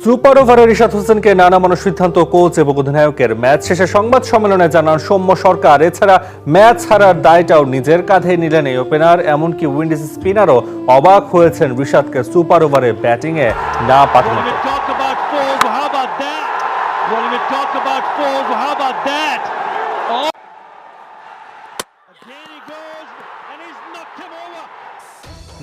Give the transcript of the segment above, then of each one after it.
Super ওভারে রিশাদ হোসেনকে নানা মানুষ সিদ্ধান্ত কোচ এবং অধিনায়কের ম্যাচ শেষে সংবাদ সম্মেলনে জানান, সৌম্য সরকার। এছাড়া ম্যাচ হারার দায়টাও নিজের কাঁধে নিলেন এই ওপেনার, এমনকি উইন্ডিজ স্পিনারও অবাক হয়েছেন ঋষাদকে সুপার ওভারে ব্যাটিংয়ে না পাঠানো we talk about how about that?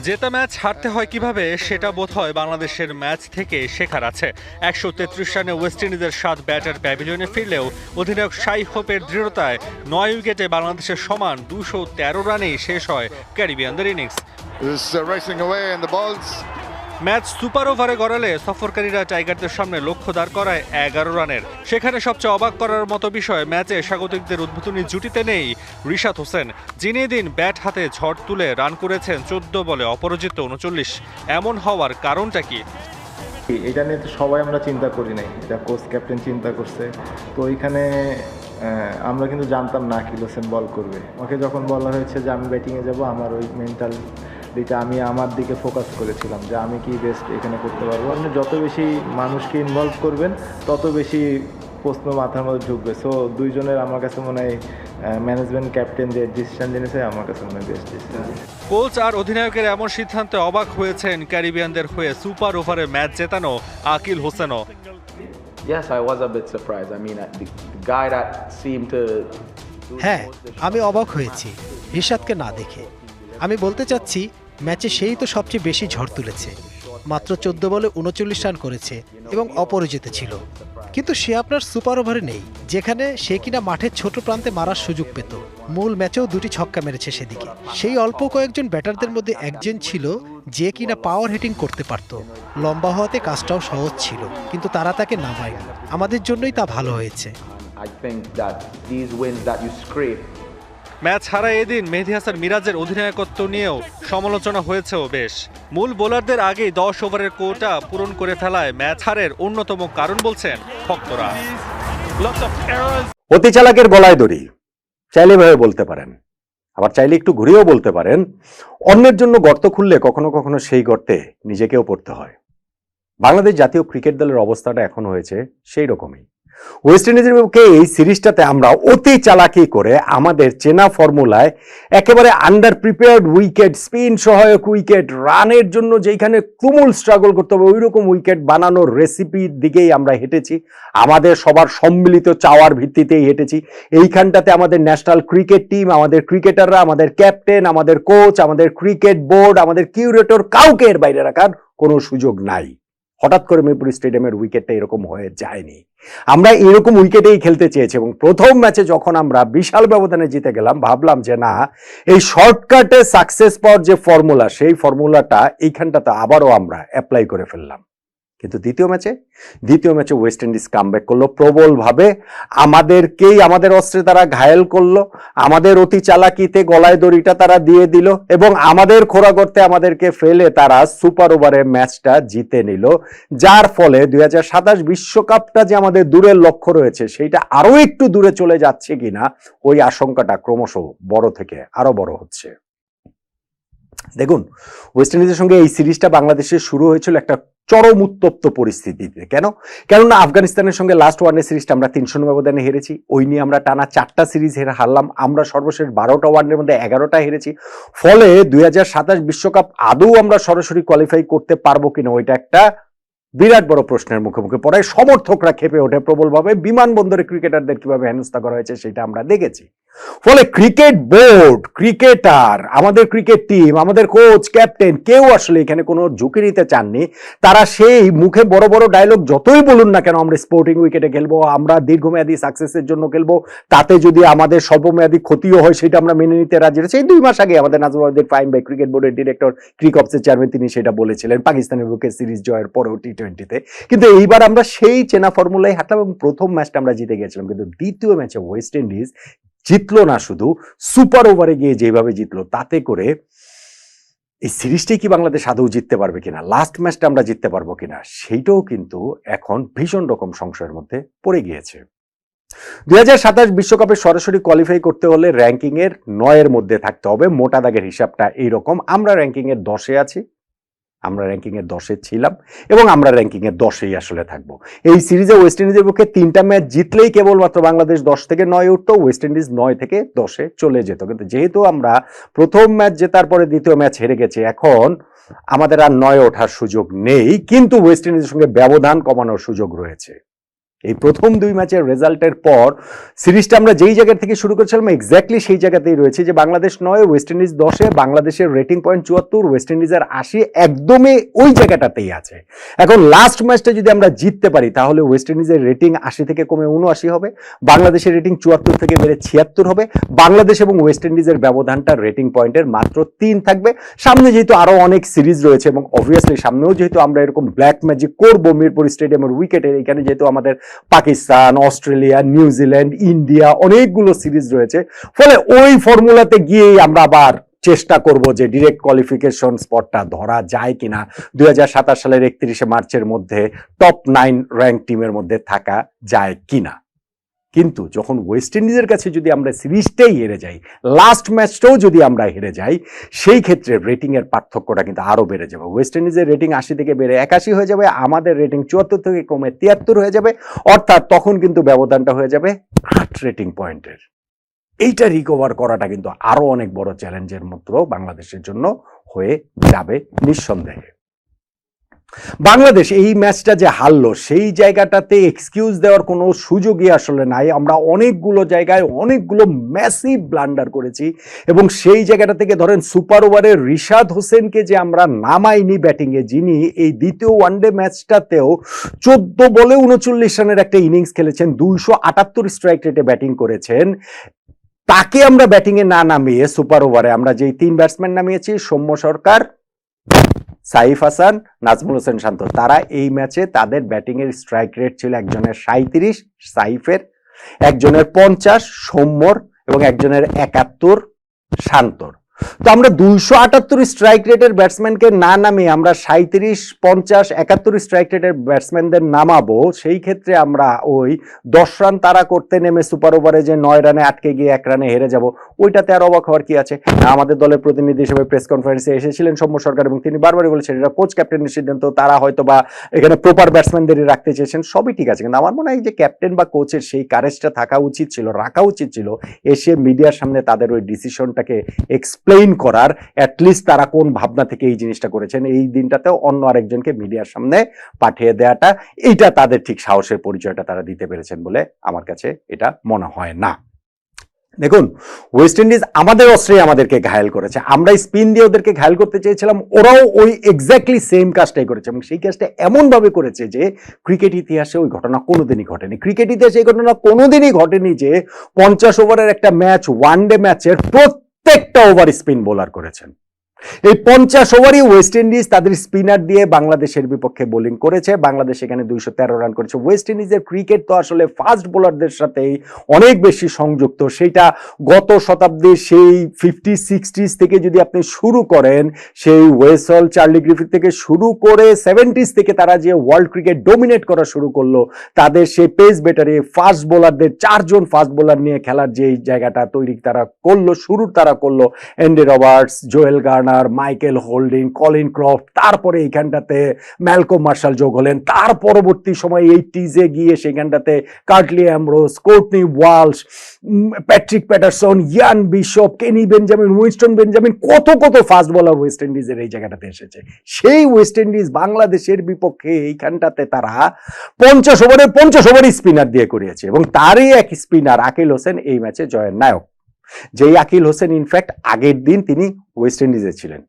জেতা ম্যাচ হারতে হয় কীভাবে, সেটা বোধ হয় বাংলাদেশের ম্যাচ থেকে শেখার আছে। একশো তেত্রিশ রানে ওয়েস্ট ইন্ডিজের সাত ব্যাটার প্যাভিলিয়নে ফিরলেও অধিনায়ক সাই হোপের দৃঢ়তায় নয় উইকেটে বাংলাদেশের সমান দুশো তেরো রানেই শেষ হয় ক্যারিবিয়ানদের ইনিংস। ম্যাচ সুপার ওভারে গড়ালে সফরকারীরা টাইগারদের সামনে লক্ষ্য দাঁড় করায় এগারো রানের। সেখানে সবচেয়ে অবাক করার মতো বিষয়, ম্যাচে স্বাগতিকদের উদ্বোধনী জুটিতে নেই রিশাদ হোসেন। যিনি দিন ব্যাট হাতে ঝড় তুলে রান করেছেন চোদ্দ বলে, অপরাজিত উনচল্লিশ। এমন হওয়ার কারণটা কি? এটা নিয়ে তো সবাই আমরা চিন্তা করি নাই। এটা কোচ ক্যাপ্টেন চিন্তা করছে। তো ওইখানে আমরা কিন্তু জানতাম না কিলো সেন বল করবে। ওকে যখন বলা হয়েছে যে আমি ব্যাটিংয়ে যাব, আমার ওই মেন্টাল দিকে আমি আমার দিকে ফোকাস করেছিলাম যে আমি কি বেস্ট এখানে করতে পারব আপনি যত বেশি মানুষকে ইনভলভ করবেন তত বেশি প্রশ্ন মাথার মধ্যে ঢুকবে সো দুইজনের আমার কাছে মনে হয় ম্যানেজমেন্ট ক্যাপ্টেন যে ডিসিশন জেনেছে আমার কাছে মনে হয় বেস্ট ডিসিশন কোচ আর অধিনায়কের এমন সিদ্ধান্তে অবাক হয়েছেন ক্যারিবিয়ানদের হয়ে সুপার ওভারে ম্যাচ জেতানো আকিল হোসেনও Yes, I was a bit surprised. I mean, uh, the, the guy that seemed to. হ্যাঁ আমি অবাক হয়েছি রিশাদকে না দেখে আমি বলতে চাচ্ছি ম্যাচে সেই তো সবচেয়ে বেশি ঝড় তুলেছে। মাত্র চোদ্দ বলে উনচল্লিশ রান করেছে এবং অপরাজিত ছিল। কিন্তু সে আপনার সুপার ওভারে নেই, যেখানে সে কিনা মাঠের ছোট প্রান্তে মারার সুযোগ পেত। মূল ম্যাচেও দুটি ছক্কা মেরেছে সেদিকে। সেই অল্প কয়েকজন ব্যাটারদের মধ্যে একজন ছিল যে কিনা পাওয়ার হিটিং করতে পারত। লম্বা হওয়াতে কাজটাও সহজ ছিল, কিন্তু তারা তাকে নামায়নি। আমাদের জন্যই তা ভালো হয়েছে। I think that these wins that you scrape match হারায় এদিন মেহেদি হাসান মিরাজের অধিনায়কত্ব নিয়েও সমালোচনা হয়েছেও বেশ। মূল বোলারদের আগেই দশ ওভারের কোটা পূরণ করে ফেলায় ম্যাচ হারের অন্যতম কারণ বলছেন ভক্তরা. অতি চালাকের গলায় দড়ি। চাইলে ভাবে বলতে পারেন। আবার চাইলে একটু ঘুরিয়েও বলতে পারেন। অন্যের জন্য গর্ত খুললে কখনো কখনো সেই গর্তে নিজেকেও পড়তে হয়। বাংলাদেশ জাতীয় ক্রিকেট দলের অবস্থাটা এখন হয়েছে সেই রকমই ওয়েস্ট ইন্ডিজের বিপক্ষে এই সিরিজটাতে আমরা অতি চালাকি করে আমাদের চেনা ফর্মুলায় একেবারে আন্ডার প্রিপেয়ার্ড উইকেট স্পিন সহায়ক উইকেট রানের জন্য যেখানে তুমুল স্ট্রাগল করতে হবে ওই রকম উইকেট বানানোর রেসিপির দিকেই আমরা হেঁটেছি। আমাদের সবার সম্মিলিত চাওয়ার ভিত্তিতেই হেঁটেছি। এইখানটাতে আমাদের ন্যাশনাল ক্রিকেট টিম আমাদের ক্রিকেটাররা আমাদের ক্যাপ্টেন আমাদের কোচ আমাদের ক্রিকেট বোর্ড আমাদের কিউরেটর কাউকে এর বাইরে রাখার কোনো সুযোগ নাই। হঠাৎ করে মিরপুর স্টেডিয়ামের উইকেটটা এরকম হয়ে যায়নি। আমরা এরকম উইকেটেই খেলতে চেয়েছি এবং প্রথম ম্যাচে যখন আমরা বিশাল ব্যবধানে জিতে গেলাম, ভাবলাম যে না, এই শর্টকাটে সাকসেস পাওয়ার যে ফর্মুলা সেই ফর্মুলাটা এইখানটাতে আবারও আমরা অ্যাপ্লাই করে ফেললাম। কিন্তু দ্বিতীয় ম্যাচে দ্বিতীয় ম্যাচে ওয়েস্ট ইন্ডিজ কামব্যাক করল, প্রবলভাবে আমাদেরকেই, আমাদের অস্ত্রে তারা ঘায়েল করল, আমাদের অতি চালাকিতে গলায় দড়িটা তারা দিয়ে দিল এবং আমাদের খোরা করতে আমাদেরকে ফেলে তারা সুপার ওভারে ম্যাচটা জিতে নিল। যার ফলে দুই বিশ্বকাপটা যে আমাদের দূরের লক্ষ্য রয়েছে, সেইটা আরও একটু দূরে চলে যাচ্ছে কিনা, ওই আশঙ্কাটা ক্রমশ বড় থেকে আরও বড় হচ্ছে। দেখুন ওয়েস্ট ইন্ডিজের সঙ্গে এই সিরিজটা বাংলাদেশে শুরু হয়েছিল একটা চরম উত্তপ্ত পরিস্থিতিতে। কেন? কেননা আফগানিস্তানের সঙ্গে লাস্ট ওয়ানডে সিরিজটা আমরা তিনশো ব্যবধানে হেরেছি, ওই নিয়ে আমরা টানা চারটা সিরিজ হেরে হারলাম, আমরা সর্বশেষ বারোটা ওয়ানডের মধ্যে এগারোটা হেরেছি। ফলে দুই বিশ্বকাপ আদৌ আমরা সরাসরি কোয়ালিফাই করতে পারব কিনা, ওইটা একটা বিরাট বড় প্রশ্নের মুখে মুখে পড়ায় সমর্থকরা খেপে ওঠে প্রবলভাবে। বিমানবন্দরে ক্রিকেটারদের কীভাবে হেনস্থা করা হয়েছে সেটা আমরা দেখেছি। ফলে ক্রিকেট বোর্ড, ক্রিকেটার, আমাদের ক্রিকেট টিম, আমাদের কোচ, ক্যাপ্টেন, কেউ আসলে এখানে কোনো ঝুঁকি নিতে চাননি। তারা সেই মুখে বড় বড় ডায়লগ যতই বলুন না কেন, আমরা স্পোর্টিং উইকেটে খেলব, আমরা দীর্ঘমেয়াদী সাকসেসের জন্য খেলব, তাতে যদি আমাদের স্বল্পমেয়াদী ক্ষতিও হয় সেটা আমরা মেনে নিতে রাজি রয়েছে। এই দুই মাস আগে আমাদের নাজমুদ্দিন ফাইম বাই ক্রিকেট বোর্ডের ডিরেক্টর ক্রিকপসের চেয়ারম্যান, তিনি সেটা বলেছিলেন। পাকিস্তানের বুকে সিরিজ জয়ের পরেও টি টোয়েন্টিতে কিন্তু এইবার আমরা সেই চেনা ফর্মুলায় হাঁটলাম এবং প্রথম ম্যাচটা আমরা জিতে গেছিলাম। কিন্তু দ্বিতীয় ম্যাচে ওয়েস্ট ইন্ডিজ জিতলো না শুধু সুপার ওভারে গিয়ে যেভাবে জিতলো, তাতে করে এই সিরিজটাই কি বাংলাদেশ আদৌ জিততে পারবে কিনা লাস্ট ম্যাচটা আমরা জিততে পারব কিনা, সেইটাও কিন্তু এখন ভীষণ রকম সংশয়ের মধ্যে পড়ে গিয়েছে। দুই বিশ্বকাপে সরাসরি কোয়ালিফাই করতে হলে র্যাঙ্কিং এর নয়ের মধ্যে থাকতে হবে। মোটা দাগের হিসাবটা এইরকম। আমরা র্যাঙ্কিং এর দশে আছি। আমরা র্যাঙ্কিংয়ের দশে ছিলাম এবং আমরা র্যাঙ্কিংয়ের দশেই আসলে থাকব। এই সিরিজে ওয়েস্ট ইন্ডিজের পক্ষে তিনটা ম্যাচ জিতলেই কেবলমাত্র বাংলাদেশ দশ থেকে নয় উঠতো ওয়েস্ট ইন্ডিজ নয় থেকে দশে চলে যেত। কিন্তু যেহেতু আমরা প্রথম ম্যাচ জেতার পরে দ্বিতীয় ম্যাচ হেরে গেছি, এখন আমাদের আর নয় ওঠার সুযোগ নেই। কিন্তু ওয়েস্ট ইন্ডিজের সঙ্গে ব্যবধান কমানোর সুযোগ রয়েছে। এই প্রথম দুই ম্যাচের রেজাল্টের পর সিরিজটা আমরা যেই জায়গা থেকে শুরু করেছিলাম এক্স্যাক্টলি সেই জায়গাতেই রয়েছে যে বাংলাদেশ নয় ওয়েস্ট ইন্ডিজ দশে, বাংলাদেশের রেটিং পয়েন্ট চুয়াত্তর ওয়েস্ট ইন্ডিজের আশি, একদমই ওই জায়গাটাতেই আছে। এখন লাস্ট ম্যাচটা যদি আমরা জিততে পারি, তাহলে ওয়েস্ট ইন্ডিজের রেটিং আশি থেকে কমে উনআশি হবে, বাংলাদেশের রেটিং চুয়াত্তর থেকে বেড়ে ছিয়াত্তর হবে, বাংলাদেশ এবং ওয়েস্ট ইন্ডিজের ব্যবধানটা রেটিং পয়েন্টের মাত্র তিন থাকবে। সামনে যেহেতু আরও অনেক সিরিজ রয়েছে এবং অবভিয়াসলি সামনেও যেহেতু আমরা এরকম ব্ল্যাক ম্যাজিক করব মিরপুর স্টেডিয়ামের উইকেটের এখানে যেহেতু আমাদের Pakistan, Australia New Zealand India অনেকগুলো সিরিজ রয়েছে। ফলে ওই ফর্মুলাতে গিয়েই আমরা আবার চেষ্টা করব যে ডিরেক্ট কোয়ালিফিকেশন স্পটটা ধরা যায় কিনা। দুই হাজার সাতাশ সালের একত্রিশে মার্চের মধ্যে টপ নাইন র্যাঙ্ক টিমের মধ্যে থাকা যায় কিনা। কিন্তু যখন ওয়েস্ট ইন্ডিজের কাছে যদি আমরা সিরিজটাই হেরে যাই লাস্ট ম্যাচটাও যদি আমরা হেরে যাই, সেই ক্ষেত্রে রেটিংয়ের পার্থক্যটা কিন্তু আরও বেড়ে যাবে। ওয়েস্ট ইন্ডিজের রেটিং আশি থেকে বেড়ে একাশি হয়ে যাবে, আমাদের রেটিং চুয়াত্তর থেকে কমে তিয়াত্তর হয়ে যাবে, অর্থাৎ তখন কিন্তু ব্যবধানটা হয়ে যাবে আট রেটিং পয়েন্টের এইটা রিকভার করাটা কিন্তু আরও অনেক বড় চ্যালেঞ্জের মতো বাংলাদেশের জন্য হয়ে যাবে নিঃসন্দেহে। বাংলাদেশ এই ম্যাচটা যে হারলো, সেই জায়গাটাতে এক্সকিউজ দেওয়ার কোনো সুযোগই আসলে নাই। আমরা অনেকগুলো জায়গায় অনেকগুলো ম্যাসিভ ব্লান্ডার করেছি এবং সেই জায়গাটা থেকে ধরেন সুপার ওভারে রিশাদ হোসেনকে যে আমরা নামাইনি ব্যাটিংয়ে যিনি এই দ্বিতীয় ওয়ানডে ম্যাচটাতেও চোদ্দ বলে উনচল্লিশ রানের একটা ইনিংস খেলেছেন, দুইশো আটাত্তর স্ট্রাইক রেটে ব্যাটিং করেছেন। তাকে আমরা ব্যাটিংয়ে না নামিয়ে সুপার ওভারে আমরা যেই তিন ব্যাটসম্যান নামিয়েছি, সৌম্য সরকার সাইফ হাসান, নাজমুল হোসেন শান্ত। তারা এই ম্যাচে তাদের ব্যাটিংয়ের স্ট্রাইক রেট ছিল একজনের সাঁত্রিশ সাইফের, একজনের পঞ্চাশ, সৌম্যর এবং একজনের একাত্তর, শান্তর। তো আমরা দুইশো আটাত্তর স্ট্রাইক রেটের ব্যাটসম্যানকে না নামিয়ে আমরা সাঁত্রিশ পঞ্চাশ, একাত্তর স্ট্রাইক রেটের ব্যাটসম্যানদের নামাবো, সেই ক্ষেত্রে আমরা ওই দশ রান তারা করতে নেমে সুপার ওভারে যে নয় রানে আটকে গিয়ে এক রানে হেরে যাব, ওইটাতে আর অবাক হওয়ার কি আছে? আমাদের দলের প্রতিনিধি হিসেবে প্রেস কনফারেন্সে এসেছিলেন সৌম্য সরকার এবং তিনি বারবারই বলেছেন এটা কোচ ক্যাপ্টেনের সিদ্ধান্ত, তারা হয়তো বা এখানে প্রপার ব্যাটসম্যানদেরই রাখতে চেয়েছেন, সবই ঠিক আছে। কিন্তু আমার মনে হয় যে ক্যাপ্টেন বা কোচের সেই কারেজটা থাকা উচিত ছিল, রাখা উচিত ছিল, এসে মিডিয়ার সামনে তাদের ওই ডিসিশনটাকে এক্সপ্লেইন করার অ্যাটলিস্ট তারা কোন ভাবনা থেকে এই জিনিসটা করেছেন, এই দিনটাতেও অন্য আরেকজনকে মিডিয়ার সামনে পাঠিয়ে দেওয়াটা এইটা তাদের ঠিক সাহসের পরিচয়টা তারা দিতে পেরেছেন বলে আমার কাছে এটা মনে হয় না। দেখুন ওয়েস্ট ইন্ডিজ আমাদের অস্ত্রে আমাদেরকে ঘায়াল করেছে। আমরা স্পিন দিয়ে ওদেরকে ঘায়াল করতে চেয়েছিলাম, ওরাও ওই এক্স্যাক্টলি সেম কাজটাই করেছে এবং সেই কাজটা এমনভাবে করেছে যে ক্রিকেট ইতিহাসে ওই ঘটনা কোনোদিনই ঘটেনি। ক্রিকেট ইতিহাসে এই ঘটনা কোনোদিনই ঘটেনি যে পঞ্চাশ ওভারের একটা ম্যাচ ওয়ান ডে ম্যাচের প্রত্যেকটা ওভার স্পিন বোলার করেছেন। এই পঞ্চাশ ওভারই ওয়েস্ট ইন্ডিজ তাদের স্পিনার দিয়ে বাংলাদেশের বিপক্ষে বোলিং করেছে। বাংলাদেশ এখানে দুইশো তেরো রান করেছে। ওয়েস্ট ইন্ডিজের ক্রিকেট তো আসলে ফাস্ট বোলারদের সাথেই অনেক বেশি সংযুক্ত। সেইটা গত শতাব্দীর সেই ফিফটি সিক্সটিস থেকে যদি আপনি শুরু করেন, সেই ওয়েসল চার্লি গ্রিফিথ থেকে শুরু করে সেভেন্টিস থেকে তারা যে ওয়ার্ল্ড ক্রিকেট ডোমিনেট করা শুরু করল, তাদের সেই পেস বেটারে ফাস্ট বোলারদের, চারজন ফাস্ট বোলার নিয়ে খেলার যে জায়গাটা তৈরি তারা করল, শুরু তারা করল। এন্ডে Roberts Joel Garner Michael Holding Colin Croft তারপরে এইখানটাতে ম্যালকো মার্শাল যোগ হলেন। তার পরবর্তী সময় এই টিজে গিয়ে সেখানটাতে Curtly Ambrose Courtney Walsh Patrick Patterson Ian Bishop Kenny Benjamin Winston Benjamin কত কত ফাস্ট বলার ওয়েস্ট ইন্ডিজের এই জায়গাটাতে এসেছে। সেই ওয়েস্ট ইন্ডিজ বাংলাদেশের বিপক্ষে এইখানটাতে তারা পঞ্চাশ ওভারে পঞ্চাশ ওভারই স্পিনার দিয়ে করিয়েছে এবং তারই এক স্পিনার আকিল হোসেন এই ম্যাচে জয়ের নায়ক। যেই আকিল হোসেন ইনফ্যাক্ট আগের দিন তিনি ওয়েস্ট ইন্ডিজে ছিলেন।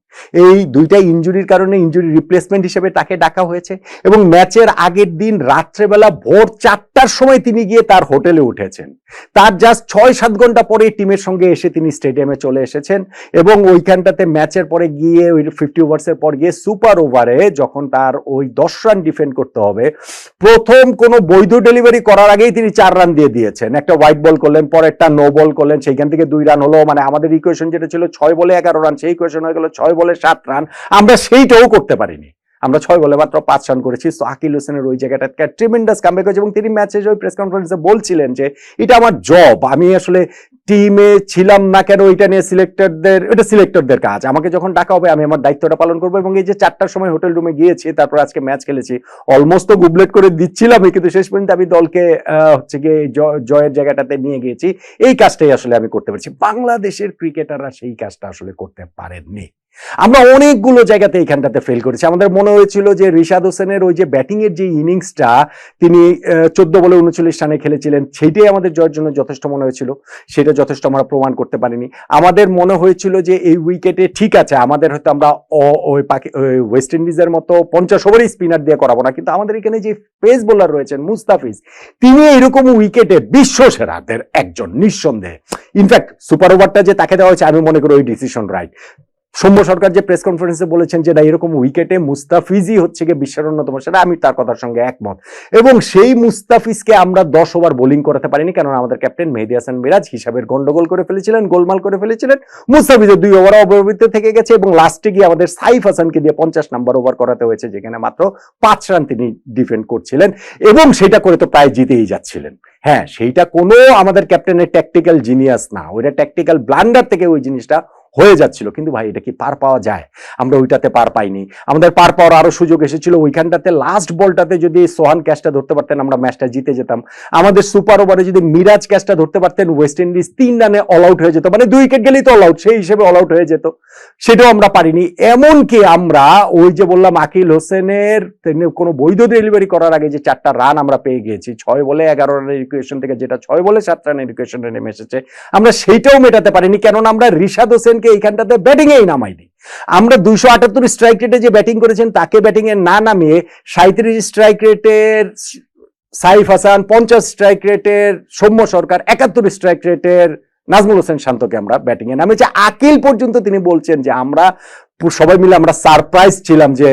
এই দুইটা ইঞ্জুরির কারণে ইঞ্জুরি রিপ্লেসমেন্ট হিসেবে তাকে ডাকা হয়েছে এবং ম্যাচের আগের দিন রাত্রেবেলা ভোর চারটার সময় তিনি গিয়ে তার হোটেলে উঠেছেন। তার জাস্ট ছয় সাত ঘণ্টা পরে টিমের সঙ্গে এসে তিনি স্টেডিয়ামে চলে এসেছেন এবং ওইখানটাতে ম্যাচের পরে গিয়ে ওই ফিফটি ওভার্সের পর গিয়ে সুপার ওভারে যখন তার ওই দশ রান ডিফেন্ড করতে হবে, প্রথম কোনো বৈধ ডেলিভারি করার আগেই তিনি চার রান দিয়ে দিয়েছেন। একটা হোয়াইট বল করলেন পরে একটা নো বল করলেন, সেইখান থেকে দুই রান হলো। মানে আমাদের ইকুয়েশন যেটা ছিল ছয় বলে এগারো রান সেই কোয়েশন হয়ে গেল ছয় বলে সাত রান আমরা সেইটাও করতে পারিনি। আমরা ছয় বলে মাত্র পাঁচ রান করেছি। সো আকিল হোসেনের ওই জায়গাটা ট্রিমেন্ডাস কামব্যাক হয়েছে এবং তিনি ম্যাচে ওই প্রেস কনফারেন্সে বলছিলেন যে, এটা আমার জব আমি আসলে টিমে ছিলাম না কেন ওইটা নিয়ে সিলেক্টরদের এটা সিলেক্টরদের কাজ। আমাকে যখন ডাকা হবে, আমি আমার দায়িত্বটা পালন করব এবং এই যে চারটার সময় হোটেল রুমে গিয়েছি, তারপর আজকে ম্যাচ খেলেছি অলমোস্ট তো গুবলেট করে দিচ্ছিলামই, কিন্তু শেষ পর্যন্ত আমি দলকে হচ্ছে গিয়ে জয়ের জায়গাটাতে নিয়ে গিয়েছি। এই কাজটাই আসলে আমি করতে পেরেছি। বাংলাদেশের ক্রিকেটাররা সেই কাজটা আসলে করতে পারেননি। আমরা অনেকগুলো জায়গাতে এইখানটাতে ফেল করেছি। আমাদের মনে হয়েছিল যে রিশাদ হোসেনের ওই যে ব্যাটিং এর যে ইনিংসটা, তিনি চোদ্দ বলে উনচল্লিশ রানে খেলেছিলেন, সেইটাই আমাদের জয়ের জন্য যথেষ্ট মনে হয়েছিল। সেটা যথেষ্ট আমরা প্রমাণ করতে পারিনি। আমাদের মনে হয়েছিল যে এই উইকেটে ঠিক আছে, আমাদের হয়তো আমরা ওয়েস্ট ইন্ডিজের মতো পঞ্চাশ ওভারই স্পিনার দিয়ে করাবো না, কিন্তু আমাদের এখানে যে পেস বোলার রয়েছেন, মুস্তাফিজ, তিনি এরকম উইকেটে বিশ্ব সেরাদের একজন নিঃসন্দেহে। ইনফ্যাক্ট সুপার ওভারটা যে তাকে দেওয়া হয়েছে, আমি মনে করি ওই ডিসিশন রাইট সৌম্য সরকার যে প্রেস কনফারেন্সে বলেছেন যে না, এরকম উইকেটে মুস্তাফিজই হচ্ছে গিয়ে বিশ্বের অন্যতম সেটা আমি তার কথার সঙ্গে একমত। এবং সেই মুস্তাফিজকে আমরা দশ ওভার বোলিং করাতে পারিনি কারণ আমাদের ক্যাপ্টেন মেহেদি হাসান মিরাজ হিসাবের গন্ডগোল করে ফেলেছিলেন, গোলমাল করে ফেলেছিলেন। মুস্তাফিজের দুই ওভার অবহিত থেকে গেছে এবং লাস্টে গিয়ে আমাদের সাইফ হাসানকে দিয়ে পঞ্চাশ নাম্বার ওভার করাতে হয়েছে, যেখানে মাত্র পাঁচ রান তিনি ডিফেন্ড করছিলেন। এবং সেটা করে তো প্রায় জিতেই যাচ্ছিলেন। হ্যাঁ সেইটা কোনো আমাদের ক্যাপ্টেনের ট্যাকটিক্যাল জিনিয়াস না। ওইটা ট্যাকটিক্যাল ব্লান্ডার থেকে ওই জিনিসটা হয়ে যাচ্ছিল। কিন্তু ভাই, এটা কি পার পাওয়া যায়? আমরা ওইটাতে পার পাইনি। আমাদের পার পাওয়ার আরও সুযোগ এসেছিল। ওইখানটাতে লাস্ট বলটাতে যদি সোহান ক্যাচটা ধরতে পারতেন, আমরা ম্যাচটা জিতে যেতাম। আমাদের সুপার ওভারে যদি মিরাজ ক্যাচটা ধরতে পারতেন ওয়েস্ট ইন্ডিজ তিন রানে অল আউট হয়ে যেত। মানে দুই উইকেট গেলেই তো অল আউট সেই হিসেবে অল আউট হয়ে যেত। সেটাও আমরা পারিনি। এমনকি আমরা ওই যে বললাম আকিল হোসেনের কোনো বৈধ ডেলিভারি করার আগে যে চারটা রান আমরা পেয়ে গিয়েছি, ছয় বলে এগারো রানের ইকুয়েশন থেকে যেটা ছয় বলে সাত রানের ইকুয়েশনে নেমে এসেছে, আমরা সেইটাও মেটাতে পারিনি। কেননা আমরা রিশাদ হোসেনকে এইখানটাতে ব্যাটিংয়েই নামাইনি আমরা দুইশো আটাত্তর স্ট্রাইক রেটে যে ব্যাটিং করেছেন, তাকে ব্যাটিংয়ে না নামিয়ে সাঁত্রিশ স্ট্রাইক রেটের সাইফ হাসান, পঞ্চাশ স্ট্রাইক রেটের সৌম্য সরকার, একাত্তর স্ট্রাইক রেটের নাজমুল হোসেন শান্তকে আমরা ব্যাটিংয়ে নামিয়েছি। আকিল পর্যন্ত তিনি বলছেন যে আমরা সবাই মিলে আমরা সারপ্রাইজ ছিলাম যে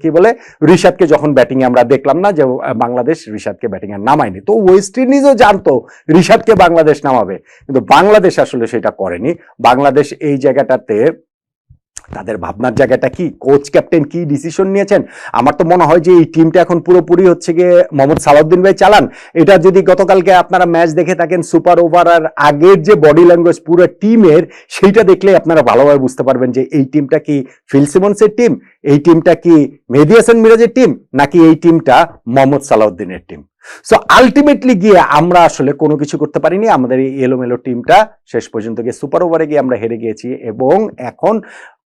কি বলে ঋষাদকে যখন ব্যাটিংয়ে আমরা দেখলাম না যে বাংলাদেশ ঋষাদকে ব্যাটিংয়ে নামায়নি। তো ওয়েস্ট ইন্ডিজও জানতো ঋষাদকে বাংলাদেশ নামাবে। কিন্তু বাংলাদেশ আসলে সেটা করেনি। বাংলাদেশ এই জায়গাটাতে তাদের ভাবনার জায়গাটা কি? কোচ ক্যাপ্টেন কি ডিসিশন নিয়েছেন? আমার তো মনে হয় যে এই টিমটা এখন পুরোপুরি হচ্ছে গিয়ে মোহাম্মদ সালাউদ্দিন ভাই চালান। এটা যদি গতকালকে আপনারা ম্যাচ দেখে থাকেন সুপার ওভার আর আগের যে বডি ল্যাঙ্গুয়েজ পুরো টিমের সেইটা দেখলে আপনারা ভালোভাবে বুঝতে পারবেন যে এই টিমটা কি ফিল সিমন্সের টিম এই টিমটা কি মেহেদি হাসান মিরাজের টিম নাকি এই টিমটা মোহাম্মদ সালাউদ্দিনের টিম সো আলটিমেটলি গিয়ে আমরা আসলে কোনো কিছু করতে পারিনি। আমাদের এই এলোমেলো টিমটা শেষ পর্যন্ত গিয়ে সুপার ওভারে গিয়ে আমরা হেরে গিয়েছি এবং এখন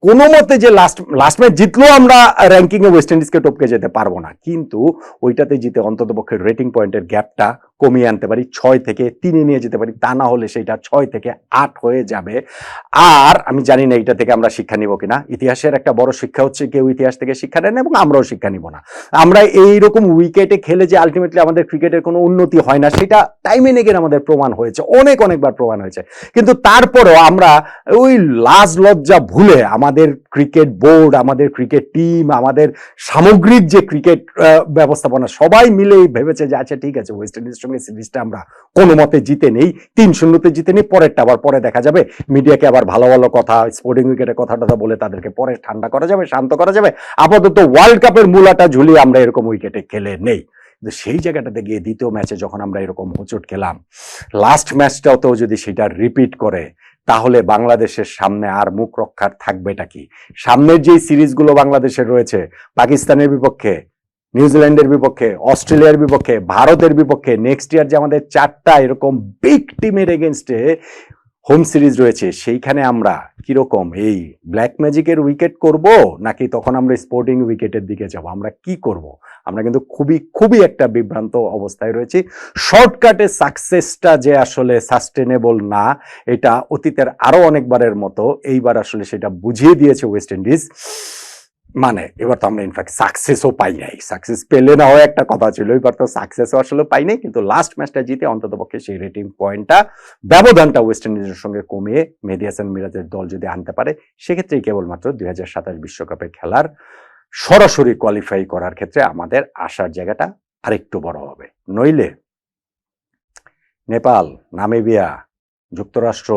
কোনো মতে যে লাস্ট লাস্ট ম্যাচ জিতলেও আমরা র্যাঙ্কিংয়ে ওয়েস্ট ইন্ডিজকে টপকে যেতে পারব না। কিন্তু ওইটাতে জিতে অন্তত পক্ষে রেটিং পয়েন্টের গ্যাপটা কমিয়ে আনতে পারি, ছয় থেকে তিনে নিয়ে যেতে পারি, তা না হলে সেটা ছয় থেকে আট হয়ে যাবে। আর আমি জানি না এটা থেকে আমরা শিক্ষা নিব কিনা। ইতিহাসের একটা বড় শিক্ষা হচ্ছে কেউ ইতিহাস থেকে শিক্ষা নেন এবং আমরাও শিক্ষা নিব না। আমরা এইরকম উইকেটে খেলে যে আলটিমেটলি আমাদের ক্রিকেটের কোনো উন্নতি হয় না, সেটা টাইমে নেগের আমাদের প্রমাণ হয়েছে, অনেক অনেকবার প্রমাণ হয়েছে। কিন্তু তারপরেও আমরা ওই লাজ লজ্জা ভুলে আমাদের ক্রিকেট বোর্ড, আমাদের ক্রিকেট টিম, আমাদের সামগ্রিক যে ক্রিকেট ব্যবস্থাপনা সবাই মিলেই ভেবেছে যে আচ্ছা ঠিক আছে, ওয়েস্ট ইন্ডিজের সঙ্গে সিরিজটা আমরা কোনো মতে জিতে নেই, তিন শূন্যতে জিতে নেই, পরেরটা আবার পরে দেখা যাবে। মিডিয়াকে আবার ভালো ভালো কথা স্পোর্টিং উইকেটের কথা টথা বলে তাদেরকে পরে ঠান্ডা করা যাবে, শান্ত করা যাবে। আপাতত ওয়ার্ল্ড কাপের মূলাটা ঝুলিয়ে আমরা এরকম উইকেটে খেলে নেই। কিন্তু সেই জায়গাটাতে গিয়ে দ্বিতীয় ম্যাচে যখন আমরা এরকম হোঁচট খেলাম লাস্ট ম্যাচটাতেও যদি সেটা রিপিট করে, তাহলে বাংলাদেশের সামনে আর মুখ রক্ষার থাকবেটা কি? সামনের যে সিরিজগুলো বাংলাদেশের রয়েছে, পাকিস্তানের বিপক্ষে নিউজিল্যান্ডের বিপক্ষে, অস্ট্রেলিয়ার বিপক্ষে, ভারতের বিপক্ষে নেক্সট ইয়ার যে আমাদের চারটা এরকম বিগ টিমের এগেনস্টে হোম সিরিজ রয়েছে, সেইখানে আমরা কীরকম এই ব্ল্যাক ম্যাজিকের উইকেট করব, নাকি তখন আমরা স্পোর্টিং উইকেটের দিকে যাব? আমরা কি করব? আমরা কিন্তু খুবই খুবই একটা বিভ্রান্ত অবস্থায় রয়েছি। শর্টকাটে সাকসেসটা যে আসলে সাস্টেনেবল না, এটা অতীতের আরও অনেকবারের মতো, এইবার আসলে সেটা বুঝিয়ে দিয়েছে ওয়েস্ট ইন্ডিজ মানে এবার তো আমরা ইনফ্যাক্ট সাকসেসও পাই নাই। সাকসেস পেলে না হয় একটা কথা ছিল, এবার তো সাকসেসও আসলে পাই নাই, কিন্তু লাস্ট ম্যাচটা জিতে অন্তত পক্ষে সেই রেটিং পয়েন্টটা ব্যবধানটা ওয়েস্ট ইন্ডিজের সঙ্গে কমিয়ে মেহেদি হাসান মিরাজের দল যদি আনতে পারে সেক্ষেত্রেই কেবলমাত্র দুই হাজার সাতাশ বিশ্বকাপে খেলার সরাসরি কোয়ালিফাই করার ক্ষেত্রে আমাদের আসার জায়গাটা আরেকটু বড় হবে। নইলে নেপাল, নামিবিয়া, যুক্তরাষ্ট্র